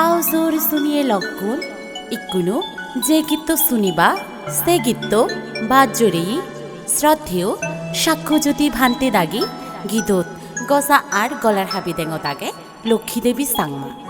আওজোর শুনিয়ে লগুন ইকুনো যে গীত শুনিবা সে গীত বাজরি শ্রদ্ধেয়, সাক্ষ্যজ্যোতি ভান্তে দাগি গীতত গজা আর গলার হাবি দেঙ দাগে লক্ষ্মীদেবী সাংমা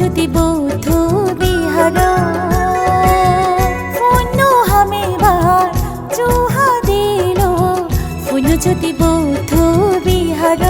যদি বৌদ্ধ বিহার ফুন হামে বার চুহা দিল। ফুন যদি বৌদ্ধ বিহার।